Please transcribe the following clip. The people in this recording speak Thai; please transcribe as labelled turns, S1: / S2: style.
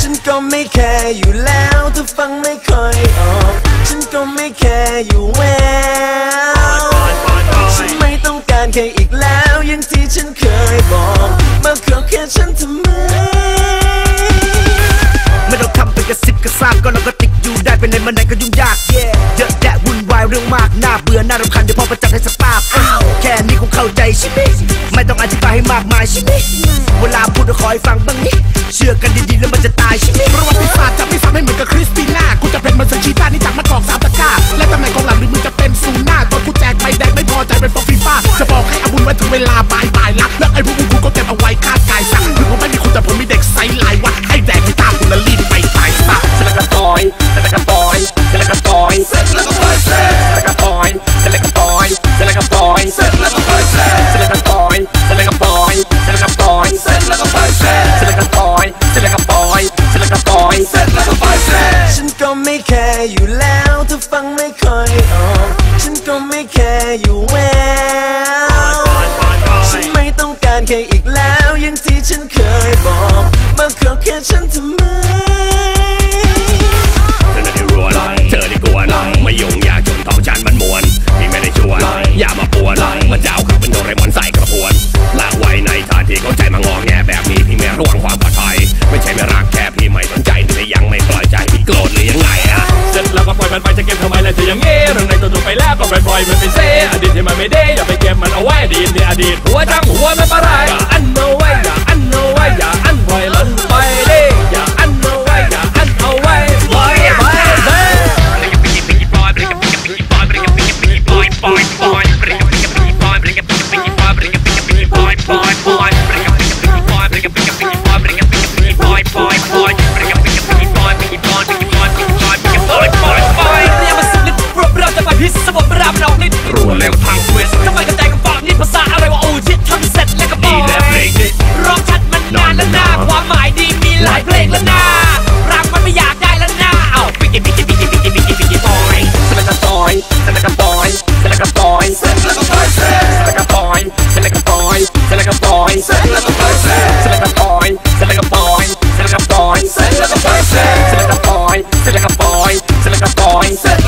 S1: ฉันก็ไม่
S2: แคร์อยู่แล้ว
S1: ไม่ต้องทำเป็นกระซิบกระซาบก็เราก็ติดอยู่ได้เป็นในมันไหนก็ยุ่งยากเยอะแยะวุ่นวายเรื่องมากน่าเบื่อน่ารำคาญเดี๋ยวพอประจับให้สภาพแค่นี้คงเข้าใจใช่ไหมไม่ต้องอธิบายให้มากมายใช่ไหมเวลาพูดก็ขอให้ฟังบ้างนี่เชื่อกันดีๆแล้วมันจะตายใช่ไหม
S2: ประวัติาจะบอกให้อาบุญไว้ถึงเวลาบายบายละแล้วไอ้พวกมึงกูก็เก็บเอาไว้คาดกายซะถึงผมไม่มีคุณแต่ผมมีเด็กไซส์ลาย แล้
S1: วถ้าฟังไม่ค่อยออก ฉันก็ไม่แคร์อยู่แววฉันไม่ต้องการแค่อีกแล้วอย่างที่ฉันเคยบอกมาขอแค่ฉันทำ มั
S3: นเอาไว้ดีในอดีตหั
S4: วจังหัวไม่ประไร Select a boy, select a boy,